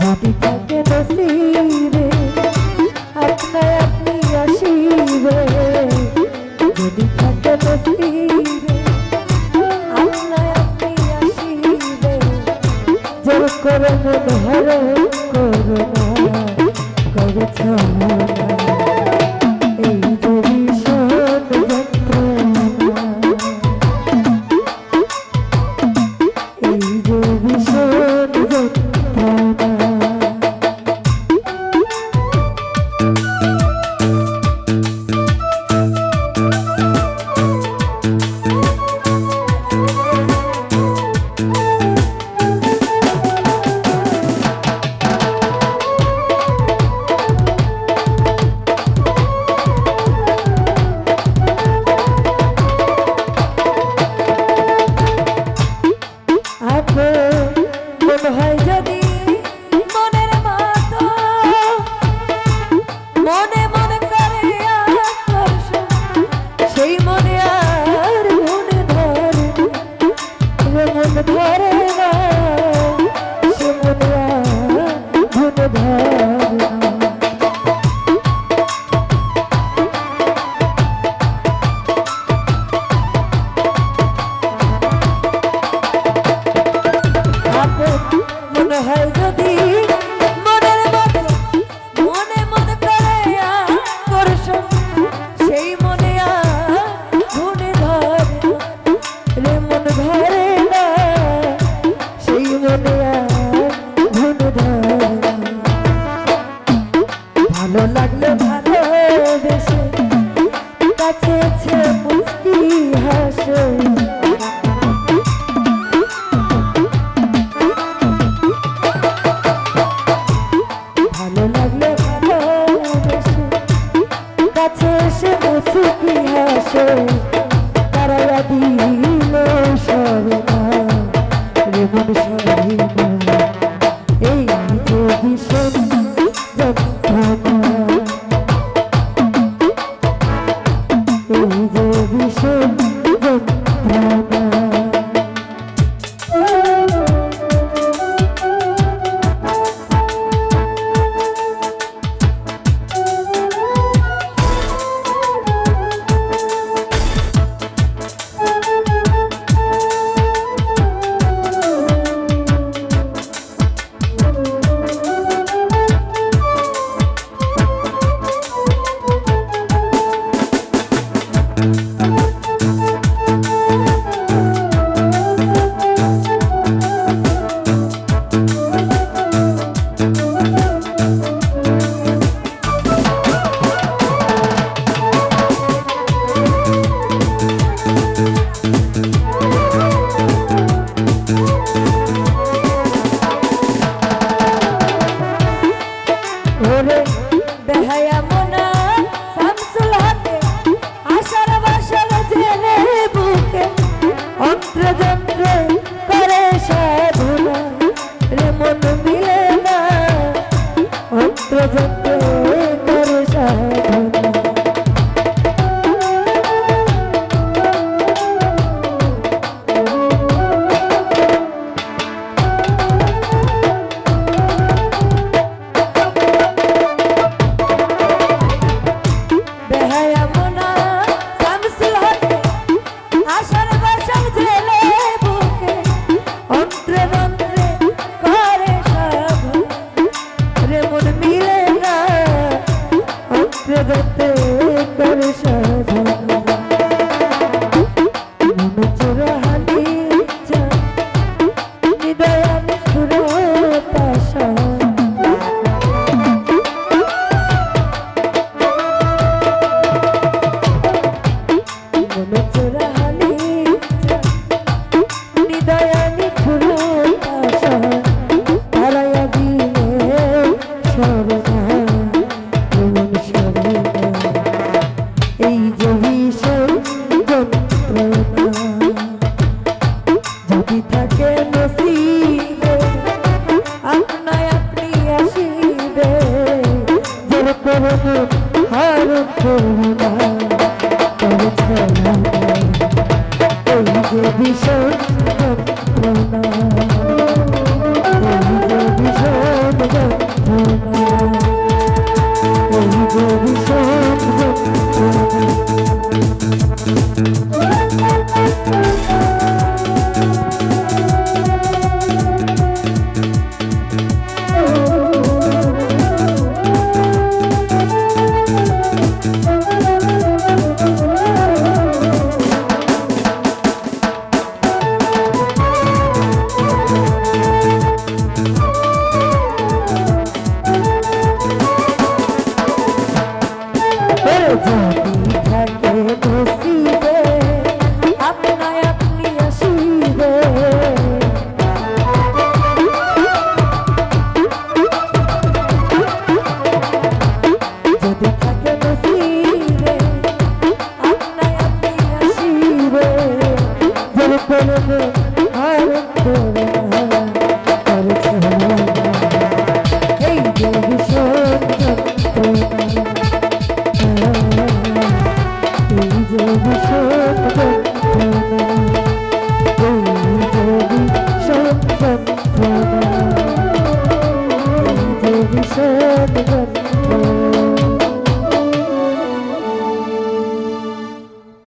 পিতাকে বসিবে আপনা আপনি আসিবে। যদি থাকে বসিবে আপনা আপনি আসিবে। জোর করো মন হর করো না করছ মন মনে হয় যদি শুধু भगते कर साधन যদি থাকে নসিবে আপনায় আপনি আসিবে। জোর করুন হারণ করুন তবে ছাড়া এই যে বিষয়